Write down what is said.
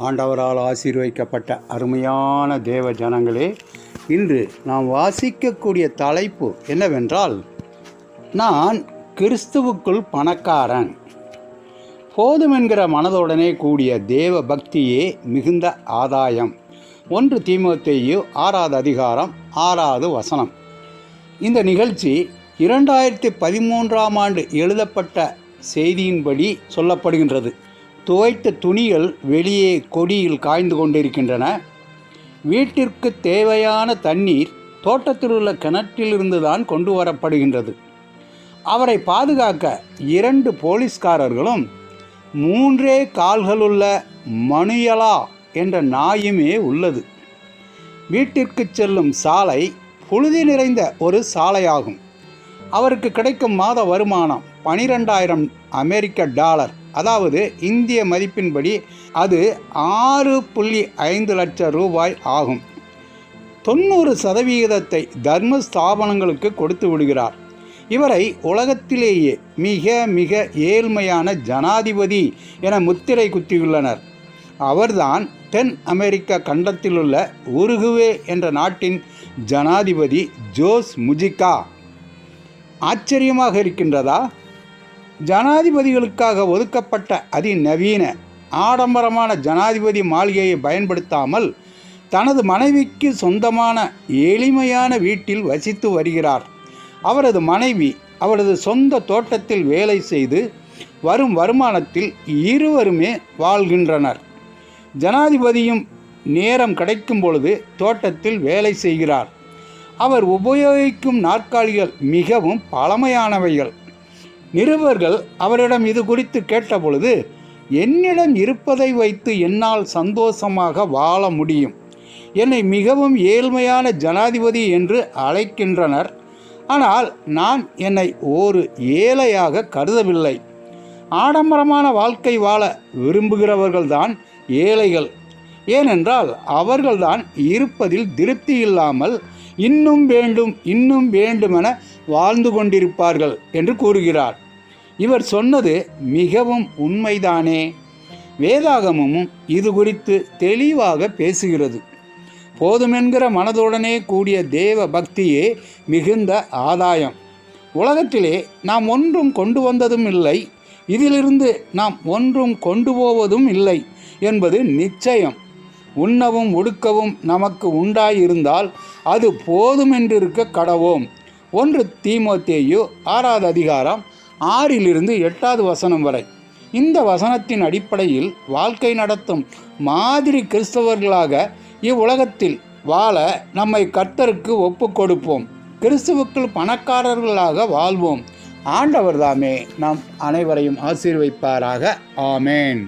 ஆண்டவரால் ஆசீர்வதிக்கப்பட்ட அருமையான தேவ ஜனங்களே இன்று நாம் வாசிக்கக்கூடிய தலைப்பு என்னவென்றால் நான் கிறிஸ்துவுக்குள் பணக்காரன். போதும் என்கிற மனதுடனே கூடிய தேவ பக்தியே மிகுந்த ஆதாயம். ஒன்று தீமோத்தேயு ஆறாவது அதிகாரம் ஆறாவது வசனம். இந்த நிகழ்ச்சி இரண்டாயிரத்தி பதிமூன்றாம் ஆண்டு எழுதப்பட்ட செய்தியின்படி சொல்லப்படுகின்றது. துவைத்த துணிகள் வெளியே கொடியில் காய்ந்து கொண்டிருக்கின்றன. வீட்டிற்கு தேவையான தண்ணீர் தோட்டத்தில் உள்ள கிணற்றிலிருந்து தான் கொண்டு வரப்படுகின்றது. அவரை பாதுகாக்க இரண்டு போலீஸ்காரர்களும் மூன்றே கால்களுள்ள மணியலா என்ற நாயுமே உள்ளது. வீட்டிற்கு செல்லும் சாலை புழுதி நிறைந்த ஒரு சாலையாகும். அவருக்கு கிடைக்கும் மாத வருமானம் பனிரெண்டாயிரம் அமெரிக்க டாலர். அதாவது இந்திய மதிப்பின்படி அது ஆறு புள்ளி ஐந்து லட்சம் ரூபாய் ஆகும். தொண்ணூறு சதவிகிதத்தை தர்ம ஸ்தாபனங்களுக்கு கொடுத்து விடுகிறார். இவரை உலகத்திலேயே மிக மிக ஏழ்மையான ஜனாதிபதி என முத்திரை குத்தியுள்ளனர். அவர்தான் தென் அமெரிக்க கண்டத்திலுள்ள உருகுவே என்ற நாட்டின் ஜனாதிபதி ஜோஸ் முஜிகா ஆச்சரியமாக இருக்கின்றதா? ஜனாதிபதிகளுக்காக ஒதுக்கப்பட்ட அதிநவீன ஆடம்பரமான ஜனாதிபதி மாளிகையை பயன்படுத்தாமல் தனது மனைவிக்கு சொந்தமான எளிமையான வீட்டில் வசித்து வருகிறார். அவரது மனைவி அவரது சொந்த தோட்டத்தில் வேலை செய்து வரும் வருமானத்தில் இருவருமே வாழ்கின்றனர். ஜனாதிபதியும் நேரம் கிடைக்கும் பொழுது தோட்டத்தில் வேலை செய்கிறார். அவர் உபயோகிக்கும் நாற்காலிகள் மிகவும் பழமையானவைகள். நிருபர்கள் அவரிடம் இது குறித்து கேட்டபொழுது என்னிடம் இருப்பதை வைத்து என்னால் சந்தோஷமாக வாழ முடியும். என்னை மிகவும் ஏழ்மையான ஜனாதிபதி என்று அழைக்கின்றனர். ஆனால் நான் என்னை ஒரு ஏழையாக கருதவில்லை. ஆடம்பரமான வாழ்க்கை வாழ விரும்புகிறவர்கள்தான் ஏழைகள். ஏனென்றால் அவர்கள்தான் இருப்பதில் திருப்தி இல்லாமல் இன்னும் வேண்டும் இன்னும் வேண்டுமென வாழ்ந்து கொண்டிருப்பார்கள் என்று கூறுகிறார். இவர் சொன்னது மிகவும் உண்மைதானே. வேதாகமமும் இது குறித்து தெளிவாக பேசுகிறது. போதுமென்கிற மனதுடனே கூடிய தேவ பக்தியே மிகுந்த ஆதாயம். உலகத்திலே நாம் ஒன்றும் கொண்டு வந்ததும் இல்லை. இதிலிருந்து நாம் ஒன்றும் கொண்டு போவதும் இல்லை என்பது நிச்சயம். உண்ணவும் உடுக்கவும் நமக்கு உண்டாயிருந்தால் அது போதுமென்றிருக்க கடவோம். ஒன்று தீமோத்தேயு ஆறாவது அதிகாரம் ஆறிலிருந்து எட்டாவது வசனம் வரை. இந்த வசனத்தின் அடிப்படையில் வாழ்க்கை நடத்தும் மாதிரி கிறிஸ்தவர்களாக இவ்வுலகத்தில் வாழ நம்மை கர்த்தருக்கு ஒப்பு கொடுப்போம். கிறிஸ்துவுக்குள் பணக்காரர்களாக வாழ்வோம். ஆண்டவர் தாமே நாம் அனைவரையும் ஆசீர்வைப்பாராக. ஆமேன்.